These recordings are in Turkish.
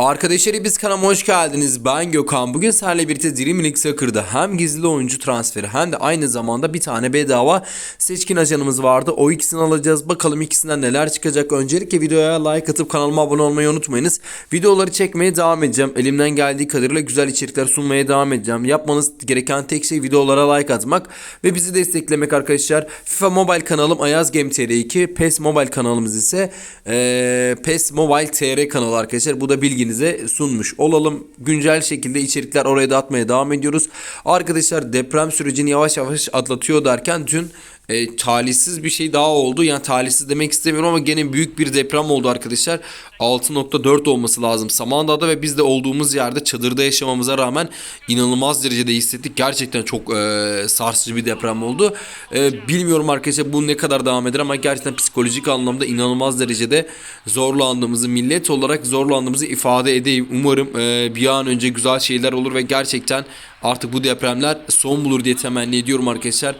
Arkadaşlar biz kanalıma hoş geldiniz. Ben Gökhan. Bugün sizlerle birlikte Dream League Soccer'da hem gizli oyuncu transferi hem de aynı zamanda bir tane bedava seçkin ajanımız vardı. O ikisini alacağız. Bakalım ikisinden neler çıkacak. Öncelikle videoya like atıp kanalıma abone olmayı unutmayınız. Videoları çekmeye devam edeceğim. Elimden geldiği kadarıyla güzel içerikler sunmaya devam edeceğim. Yapmanız gereken tek şey videolara like atmak ve bizi desteklemek arkadaşlar. FIFA Mobile kanalım Ayaz Game TR2. PES Mobile kanalımız ise eee PES Mobile TR kanalı arkadaşlar. Bu da bilginize sunmuş olalım. Güncel şekilde içerikler oraya da atmaya devam ediyoruz. Arkadaşlar deprem sürecini yavaş yavaş atlatıyor derken dün e, talihsiz bir şey daha oldu. Yani talihsiz demek istemiyorum ama gene büyük bir deprem oldu arkadaşlar. 6.4 olması lazım Samandağ'da ve biz de olduğumuz yerde çadırda yaşamamıza rağmen inanılmaz derecede hissettik. Gerçekten çok e, sarsıcı bir deprem oldu. E, bilmiyorum arkadaşlar bu ne kadar devam eder ama gerçekten psikolojik anlamda inanılmaz derecede zorlandığımızı, millet olarak zorlandığımızı ifade edeyim. Umarım e, bir an önce güzel şeyler olur ve gerçekten artık bu depremler son bulur diye temenni ediyorum arkadaşlar.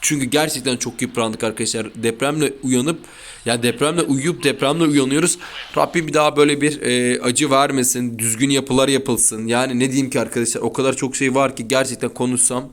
Çünkü gerçekten çok yıprandık arkadaşlar. Depremle uyanıp ya depremle uyuyup depremle uyanıyoruz. Rabbim bir daha böyle bir e, acı vermesin. Düzgün yapılar yapılsın. Yani ne diyeyim ki arkadaşlar o kadar çok şey var ki gerçekten konuşsam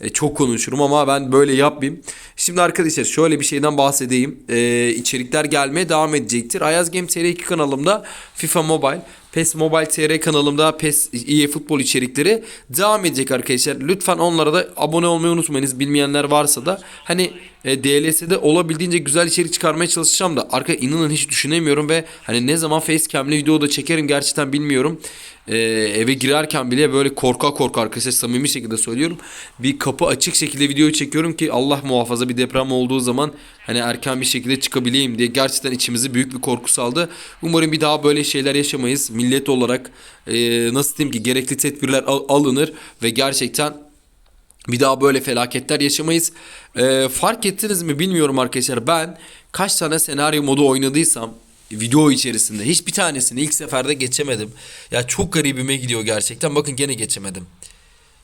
e, çok konuşurum ama ben böyle yapmayayım. Şimdi arkadaşlar şöyle bir şeyden bahsedeyim. E, içerikler gelmeye devam edecektir. Ayaz Game TR2 kanalımda FIFA Mobile, PES Mobile TR kanalımda PES EA Futbol içerikleri devam edecek arkadaşlar. Lütfen onlara da abone olmayı unutmayınız. Bilmeyenler varsa da hani e, DLS'de olabildiğince güzel içerik çıkarmaya çalışacağım da arka inanın hiç düşünemiyorum ve hani ne zaman facecam'le video da çekerim gerçekten bilmiyorum. E, eve girerken bile böyle korka korka arkadaşlar samimi şekilde söylüyorum. Bir kapı açık şekilde videoyu çekiyorum ki Allah muhafaza bir deprem olduğu zaman hani erken bir şekilde çıkabileyim diye gerçekten içimizi büyük bir korku saldı. Umarım bir daha böyle şeyler yaşamayız. Millet olarak e, nasıl diyeyim ki gerekli tedbirler al- alınır ve gerçekten bir daha böyle felaketler yaşamayız. Ee, fark ettiniz mi bilmiyorum arkadaşlar. Ben kaç tane senaryo modu oynadıysam video içerisinde hiçbir tanesini ilk seferde geçemedim. Ya çok garibime gidiyor gerçekten. Bakın gene geçemedim.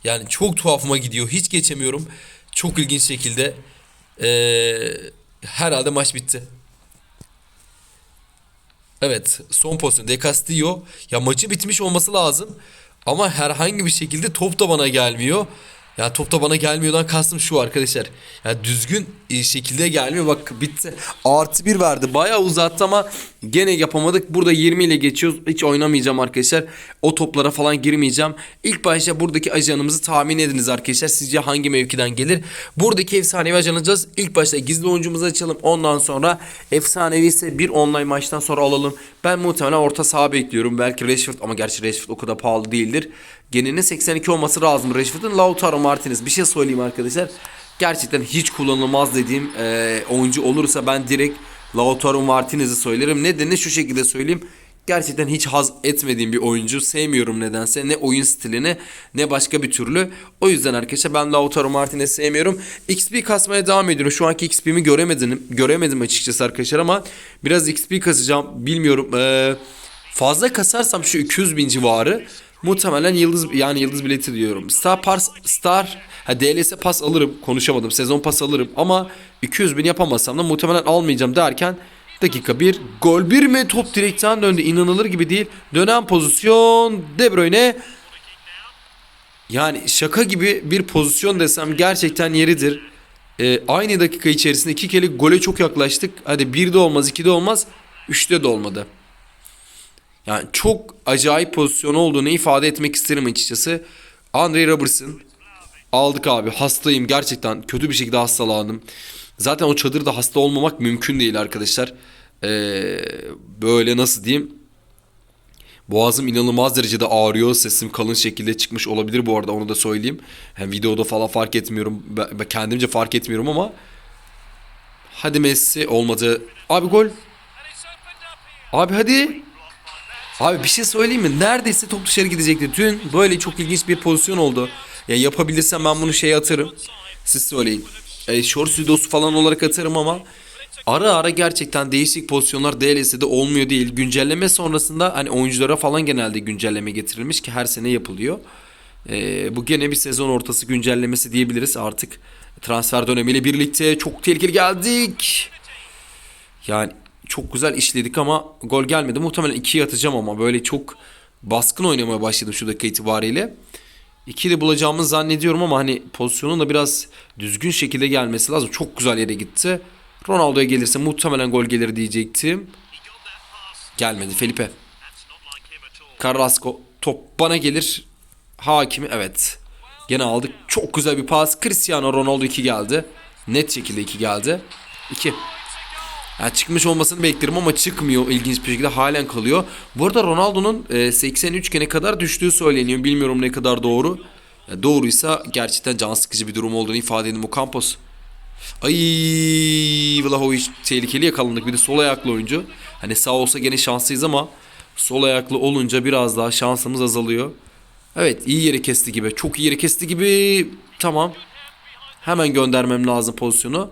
Yani çok tuhafıma gidiyor. Hiç geçemiyorum. Çok ilginç şekilde ee, herhalde maç bitti. Evet son pozisyon De Castillo ya maçı bitmiş olması lazım ama herhangi bir şekilde top da bana gelmiyor. Ya top da bana gelmiyordan kastım şu arkadaşlar. Ya düzgün e, şekilde gelmiyor. Bak bitti. Artı bir verdi. Bayağı uzattı ama gene yapamadık. Burada 20 ile geçiyoruz. Hiç oynamayacağım arkadaşlar. O toplara falan girmeyeceğim. İlk başta buradaki ajanımızı tahmin ediniz arkadaşlar. Sizce hangi mevkiden gelir? Buradaki efsanevi ajan. İlk başta gizli oyuncumuzu açalım. Ondan sonra efsanevi ise bir online maçtan sonra alalım. Ben muhtemelen orta saha bekliyorum. Belki Rashford ama gerçi Rashford o kadar pahalı değildir. Geninin 82 olması lazım Rashford'un. Lautaro Martinez bir şey söyleyeyim arkadaşlar. Gerçekten hiç kullanılmaz dediğim e, oyuncu olursa ben direkt Lautaro Martinez'i söylerim. Nedeni şu şekilde söyleyeyim. Gerçekten hiç haz etmediğim bir oyuncu. Sevmiyorum nedense. Ne oyun stilini ne başka bir türlü. O yüzden arkadaşlar ben Lautaro Martinez'i sevmiyorum. XP kasmaya devam ediyorum. Şu anki XP'mi göremedim. Göremedim açıkçası arkadaşlar ama biraz XP kasacağım. Bilmiyorum. Ee, fazla kasarsam şu 200 bin civarı muhtemelen yıldız yani yıldız bileti diyorum. Star Pass Star ha DLS pas alırım. Konuşamadım. Sezon pas alırım ama 200 bin yapamazsam da muhtemelen almayacağım derken dakika 1 gol 1 mi top direkten döndü. İnanılır gibi değil. Dönen pozisyon De Bruyne yani şaka gibi bir pozisyon desem gerçekten yeridir. Ee, aynı dakika içerisinde iki kere gole çok yaklaştık. Hadi bir de olmaz, iki de olmaz, üçte de olmadı. Yani çok acayip pozisyon olduğunu ifade etmek isterim açıkçası. Andre Robertson aldık abi. Hastayım gerçekten. Kötü bir şekilde hastalandım. Zaten o çadırda hasta olmamak mümkün değil arkadaşlar. Ee, böyle nasıl diyeyim? Boğazım inanılmaz derecede ağrıyor. Sesim kalın şekilde çıkmış olabilir bu arada onu da söyleyeyim. Hem videoda falan fark etmiyorum. Ben, kendimce fark etmiyorum ama. Hadi Messi olmadı. Abi gol. Abi hadi. Abi bir şey söyleyeyim mi? Neredeyse top dışarı gidecekti. Dün böyle çok ilginç bir pozisyon oldu. Ya yapabilirsem ben bunu şeye atarım. Siz söyleyin. E, short videosu falan olarak atarım ama ara ara gerçekten değişik pozisyonlar DLS'de olmuyor değil. Güncelleme sonrasında hani oyunculara falan genelde güncelleme getirilmiş ki her sene yapılıyor. E, bu gene bir sezon ortası güncellemesi diyebiliriz artık. Transfer dönemiyle birlikte çok tehlikeli geldik. Yani çok güzel işledik ama gol gelmedi. Muhtemelen 2'ye atacağım ama böyle çok baskın oynamaya başladım şu dakika itibariyle. İkili bulacağımı zannediyorum ama hani pozisyonun da biraz düzgün şekilde gelmesi lazım. Çok güzel yere gitti. Ronaldo'ya gelirse muhtemelen gol gelir diyecektim. Gelmedi Felipe. Carrasco top bana gelir. Hakimi evet. Gene aldık. Çok güzel bir pas. Cristiano Ronaldo 2 geldi. Net şekilde 2 geldi. 2. Yani çıkmış olmasını beklerim ama çıkmıyor ilginç bir şekilde halen kalıyor. Bu arada Ronaldo'nun e, 83 gene kadar düştüğü söyleniyor. Bilmiyorum ne kadar doğru. Doğruysa gerçekten can sıkıcı bir durum olduğunu ifade edin bu Campos. Ay Vlahovic tehlikeli yakalandık. Bir de sol ayaklı oyuncu. Hani sağ olsa gene şanslıyız ama sol ayaklı olunca biraz daha şansımız azalıyor. Evet iyi yere kesti gibi. Çok iyi yere kesti gibi. Tamam. Hemen göndermem lazım pozisyonu.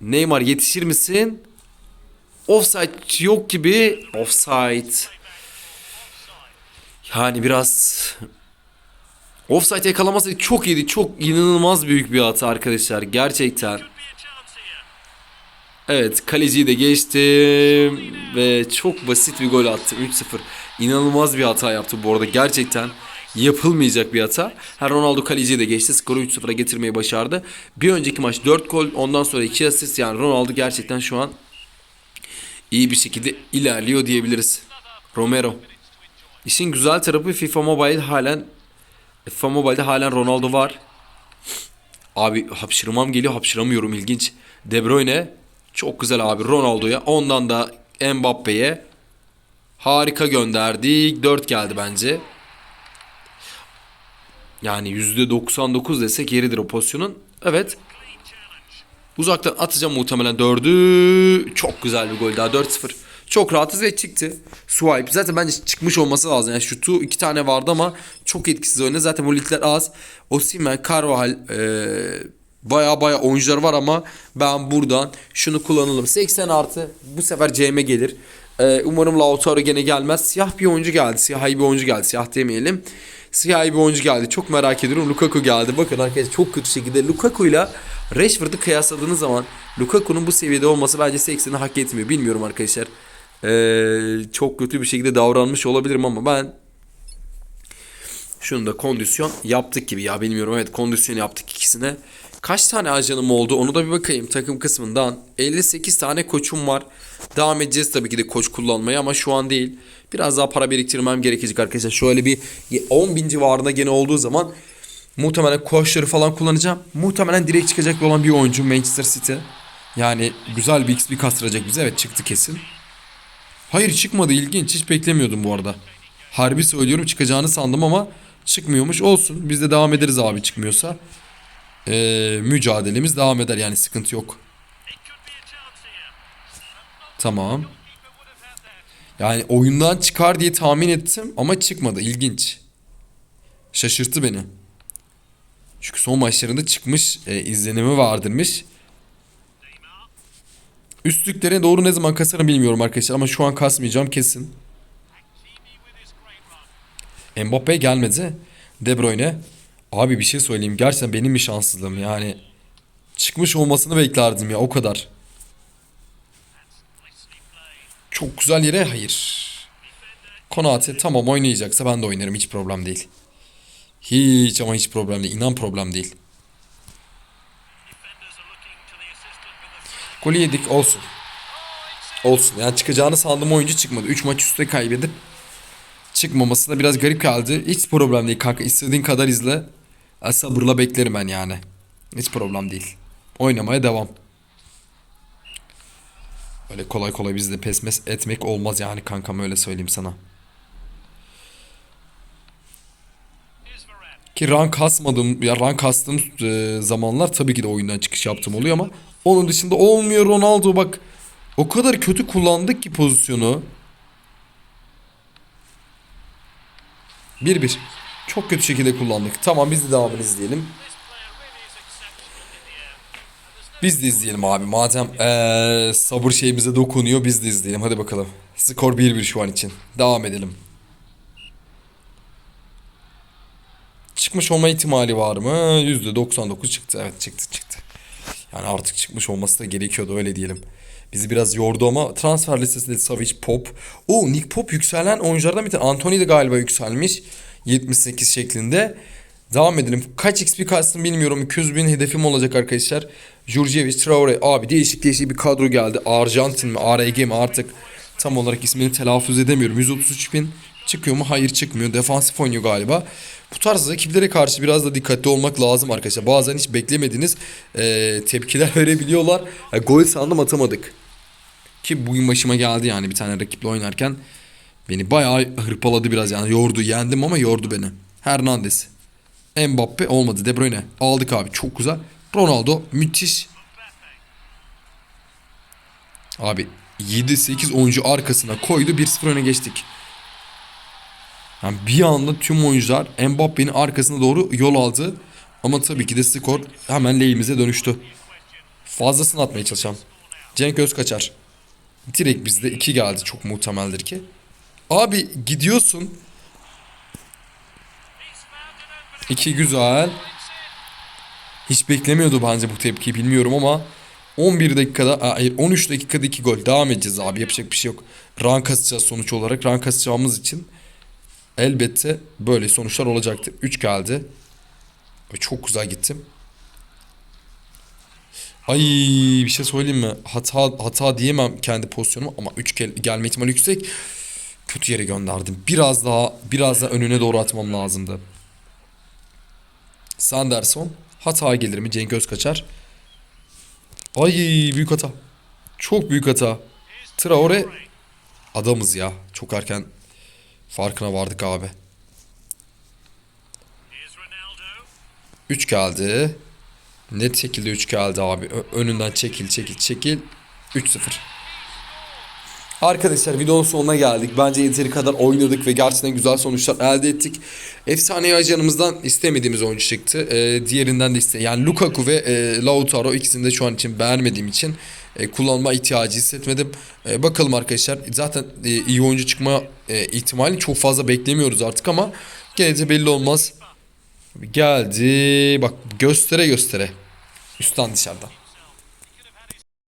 Neymar yetişir misin? Offside yok gibi. Offside. Yani biraz Offside yakalaması çok iyiydi. Çok inanılmaz büyük bir hata arkadaşlar. Gerçekten. Evet kaleciyi de geçtim ve çok basit bir gol attı 3-0. İnanılmaz bir hata yaptı bu arada gerçekten yapılmayacak bir hata. Her Ronaldo kaleciyi de geçti skoru 3-0'a getirmeyi başardı. Bir önceki maç 4 gol ondan sonra 2 asist yani Ronaldo gerçekten şu an iyi bir şekilde ilerliyor diyebiliriz. Romero. İşin güzel tarafı FIFA Mobile halen FIFA Mobile'de halen Ronaldo var. Abi hapşırmam geliyor hapşıramıyorum ilginç. De Bruyne çok güzel abi Ronaldo'ya ondan da Mbappe'ye harika gönderdik. 4 geldi bence. Yani %99 desek yeridir o pozisyonun. Evet. Uzaktan atacağım muhtemelen 4'ü. Çok güzel bir gol daha 4-0. Çok rahatız ve çıktı. Swipe. Zaten bence çıkmış olması lazım. Yani şutu iki tane vardı ama çok etkisiz oynadı. Zaten bu ligler az. Osimhen, Carvajal ee, baya baya oyuncular var ama ben buradan şunu kullanalım. 80 artı bu sefer CM gelir. Ee, umarım Lautaro gene gelmez. Siyah bir oyuncu geldi. Siyahi bir oyuncu geldi. Siyah demeyelim. Siyahi bir oyuncu geldi. Çok merak ediyorum. Lukaku geldi. Bakın arkadaşlar çok kötü şekilde Lukaku ile Rashford'u kıyasladığınız zaman Lukaku'nun bu seviyede olması bence 80'i hak etmiyor. Bilmiyorum arkadaşlar. Ee, çok kötü bir şekilde davranmış olabilirim ama ben şunu da kondisyon yaptık gibi ya bilmiyorum evet kondisyon yaptık ikisine. Kaç tane ajanım oldu onu da bir bakayım takım kısmından. 58 tane koçum var. Devam edeceğiz tabii ki de koç kullanmaya ama şu an değil. Biraz daha para biriktirmem gerekecek arkadaşlar. Şöyle bir 10 bin civarında gene olduğu zaman muhtemelen koçları falan kullanacağım. Muhtemelen direkt çıkacak olan bir oyuncu Manchester City. Yani güzel bir XP kastıracak bize. Evet çıktı kesin. Hayır çıkmadı ilginç. Hiç beklemiyordum bu arada. Harbi söylüyorum çıkacağını sandım ama çıkmıyormuş. Olsun biz de devam ederiz abi çıkmıyorsa. Ee, mücadelemiz devam eder yani sıkıntı yok. Tamam. Yani oyundan çıkar diye tahmin ettim ama çıkmadı. İlginç. Şaşırttı beni. Çünkü son maçlarında çıkmış e, izlenimi vardırmış. Üstlüklere doğru ne zaman kasarım bilmiyorum arkadaşlar ama şu an kasmayacağım kesin. Mbappe gelmedi. De Bruyne. Abi bir şey söyleyeyim. Gerçekten benim mi şanssızlığım yani. Çıkmış olmasını beklerdim ya o kadar. Çok güzel yere hayır. Konate tamam oynayacaksa ben de oynarım hiç problem değil. Hiç ama hiç problem değil. İnan problem değil. Golü yedik olsun. Olsun. Yani çıkacağını sandığım oyuncu çıkmadı. 3 maç üstte kaybedip çıkmaması da biraz garip kaldı. Hiç problem değil kanka. İstediğin kadar izle. Sabırla beklerim ben yani. Hiç problem değil. Oynamaya devam. Öyle kolay kolay bizde pesmes etmek olmaz yani kankam öyle söyleyeyim sana. Ki rank kasmadığım ya rank kastığım e, zamanlar tabii ki de oyundan çıkış yaptım oluyor ama onun dışında olmuyor Ronaldo bak o kadar kötü kullandık ki pozisyonu. 1-1. Çok kötü şekilde kullandık. Tamam biz de devamını izleyelim. Biz de izleyelim abi. Madem ee, sabır şeyimize dokunuyor biz de izleyelim. Hadi bakalım. Skor 1-1 şu an için. Devam edelim. Çıkmış olma ihtimali var mı? %99 çıktı. Evet çıktı çıktı. Yani artık çıkmış olması da gerekiyordu öyle diyelim. bizi biraz yordu ama transfer listesinde Savic, Pop. O Nick Pop yükselen oyunculardan bir tane. Anthony de galiba yükselmiş. 78 şeklinde. Devam edelim. Kaç XP kalsın bilmiyorum. 200 bin hedefim olacak arkadaşlar. Jurjevic, Traore. Abi değişik değişik bir kadro geldi. Arjantin mi, ARG mi artık tam olarak ismini telaffuz edemiyorum. 133 bin çıkıyor mu? Hayır çıkmıyor. Defansif oynuyor galiba. Bu tarz rakiplere karşı biraz da dikkatli olmak lazım arkadaşlar. Bazen hiç beklemediğiniz eee, tepkiler verebiliyorlar. Ya, gol sandım atamadık. Ki bugün başıma geldi yani bir tane rakiple oynarken. Beni bayağı hırpaladı biraz yani. Yordu. Yendim ama yordu beni. Hernandez. Mbappe olmadı. De Bruyne. Aldık abi. Çok güzel. Ronaldo müthiş. Abi 7-8 oyuncu arkasına koydu. 1-0 öne geçtik. Yani bir anda tüm oyuncular Mbappe'nin arkasına doğru yol aldı. Ama tabii ki de skor hemen lehimize dönüştü. Fazlasını atmaya çalışacağım. Cenk Özkaçar. Direkt bizde 2 geldi. Çok muhtemeldir ki. Abi gidiyorsun. 2 güzel. Hiç beklemiyordu bence bu tepkiyi bilmiyorum ama 11 dakikada hayır 13 dakikada 2 gol devam edeceğiz abi yapacak bir şey yok. Rank kasacağız sonuç olarak. Rank kasacağımız için elbette böyle sonuçlar olacaktır. 3 geldi. Çok güzel gittim. Ay bir şey söyleyeyim mi? Hata hata diyemem kendi pozisyonuma ama 3 gelme ihtimali yüksek. Kötü yere gönderdim. Biraz daha biraz daha önüne doğru atmam lazımdı. Sanderson hata gelir mi? Cenk Özkaçar. Ay büyük hata. Çok büyük hata. Traore adamız ya. Çok erken farkına vardık abi. 3 geldi. Net şekilde 3 geldi abi. Önünden çekil çekil çekil. 3-0. Arkadaşlar videonun sonuna geldik. Bence yeteri kadar oynadık ve gerçekten güzel sonuçlar elde ettik. Efsane ajanımızdan istemediğimiz oyuncu çıktı. Ee, diğerinden de iste. Yani Lukaku ve e, Lautaro ikisini de şu an için beğenmediğim için e, kullanma ihtiyacı hissetmedim. E, bakalım arkadaşlar. Zaten e, iyi oyuncu çıkma e, ihtimali çok fazla beklemiyoruz artık ama gene de belli olmaz. Geldi. Bak göstere göstere. Üstten dışarıdan.